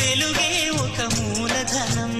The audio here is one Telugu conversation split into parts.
తెలుగే ఒక మూలధనం.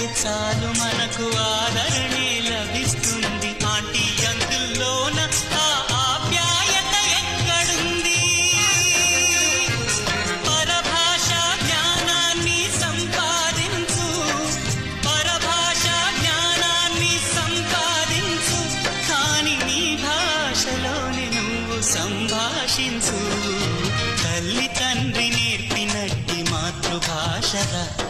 అంటే చాలు మనకు ఆదరణే లభిస్తుంది. ఆంటీ అంకుల్లోన ఆ ఆప్యాయత ఎక్కడుంది? పరభాష జ్ఞానాన్ని సంపాదించు. పరభాషా జ్ఞానాన్ని సంపాదించు. కాని నీ భాషలోని నువ్వు సంభాషి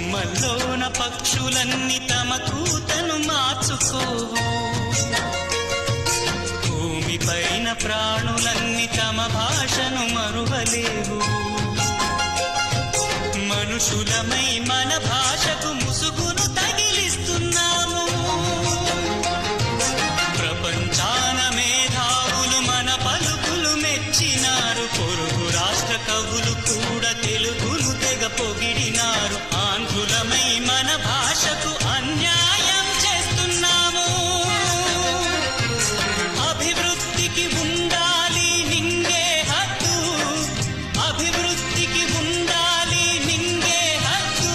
కొమ్మల్లోన పక్షులన్నీ తమ కూతను మార్చుకోవు. భూమి పైన ప్రాణులన్నీ తమ భాషను మరువలేవు. మనుషులమై ఆంధ్రులమై మన భాషకు అన్యాయం చేస్తున్నాము అభివృద్ధికి ఉండాలి నింగే హద్దు. అభివృద్ధికి ఉండాలి నింగే హద్దు.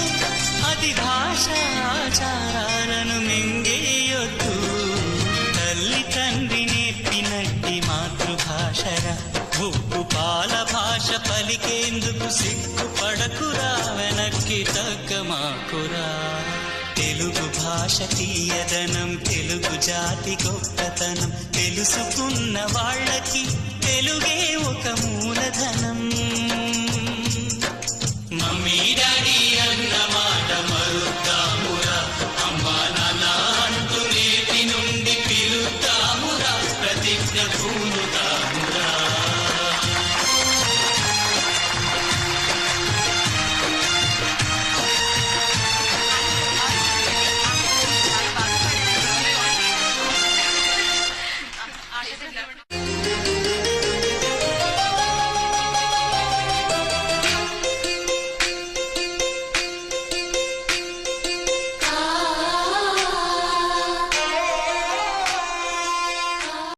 అది భాష ఆచారాలను మింగేయొద్దు. తల్లి తండ్రి నేర్పినట్టి మాతృభాషరా. ఉప్పు పాల భాష పలికేందుకు సిగ్గు తగ్గమాకురా తెలుగు భాష తీయదనం తెలుగు జాతి గొప్పతనం. తెలుసుకున్న వాళ్ళకి తెలుగే ఒక మూలధనం. మమ్మీ డాడీ అన్న మాట మరుద్దామురా అమ్మా నాన్న అంటూ నేటి నుండి పిలుద్దామురా ప్రతిజ్ఞ పూనుదామురా